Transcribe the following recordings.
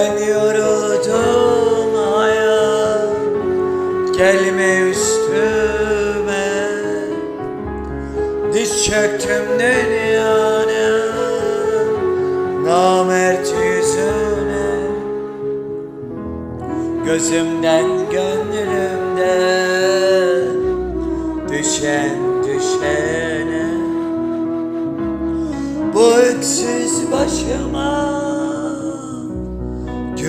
Ben yoruldum hayat Gelme üstüme. Diz çöktüm dünyana Namert yüzüne. Gözümden gönlümde Düşen düşene. Bu öksüz başıma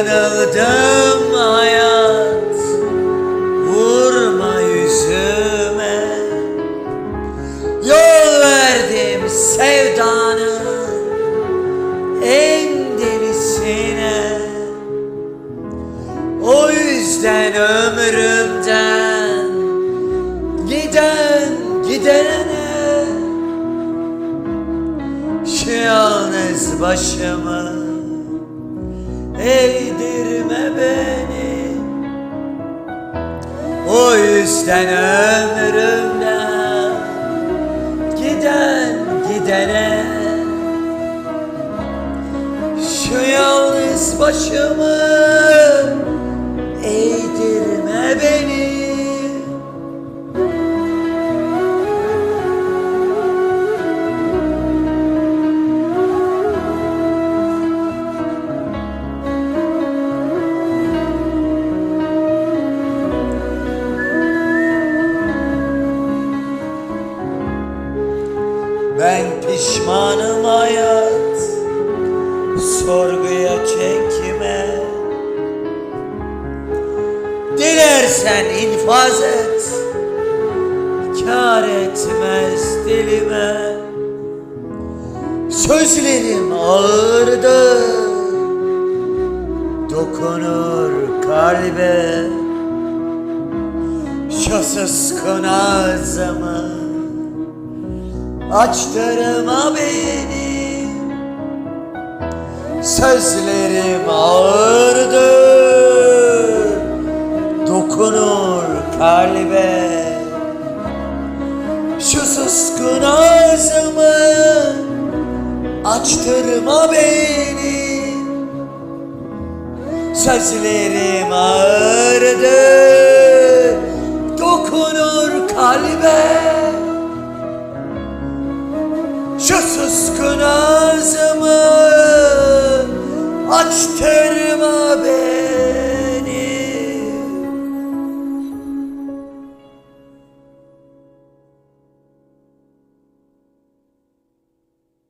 Ben yanıldım hayat Vurma yüzüme. Yol verdim sevdanın En delisine. O yüzden ömrümden Giden gidene yalnız başımı Eğdirme beni. O yüzden ömrümden Giden gidene Şu yalnız başımı pişmanım hayat Sorguya çekme Dilersen infaz et Kâr etmez dilime. Sözlerim ağırdır Dokunur kalbe. Şu sıskın ağzımı Açtırma beni. Sözlerim ağırdır. Dokunur kalbe. Şu suskun ağzımı Açtırma beni. Sözlerim ağırdır. Dokunur kalbe suskun ağzımı açtırma beni